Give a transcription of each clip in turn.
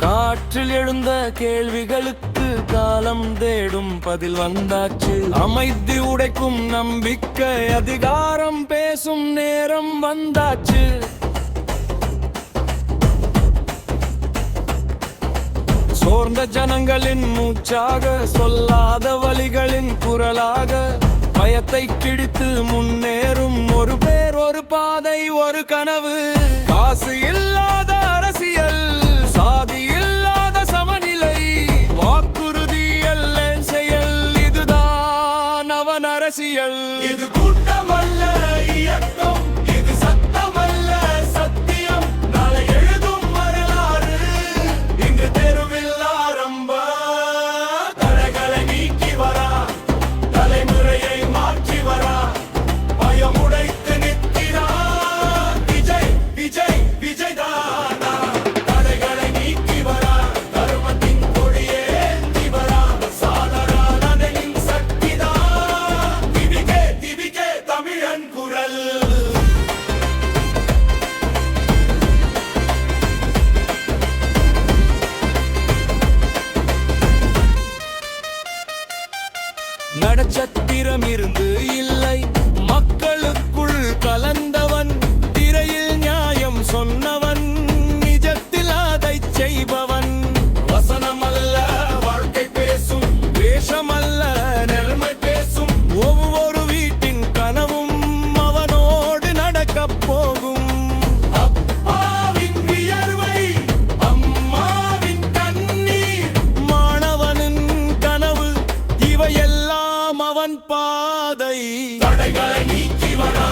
காற்றில் எழுந்த கேள்விகளுக்கு காலம் தேடும் பதில் வந்தாச்சு. அமைதி உடைக்கும் நம்பிக்கை அதிகாரம் பேசும் நேரம் வந்தாச்சு. சோர்ந்த ஜனங்களின் மூச்சாக சொல்லாத வழிகளின் குரலாக பயத்தை கிழித்து முன்னேறும் ஒரு பேர் ஒரு பாதை ஒரு கனவு. காசு இல்லாத அரசியல். இது இருந்து இல்லை அவன் பாதை. தடைகளை நீக்கிவனா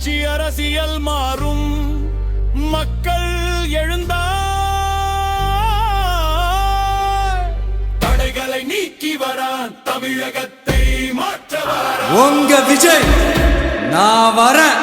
ஆட்சி அரசியல் மாறும். மக்கள் எழுந்தார் தடைகளை நீக்கி வரான் தமிழகத்தை மாற்ற உங்க விஜய் நான் வரேன்.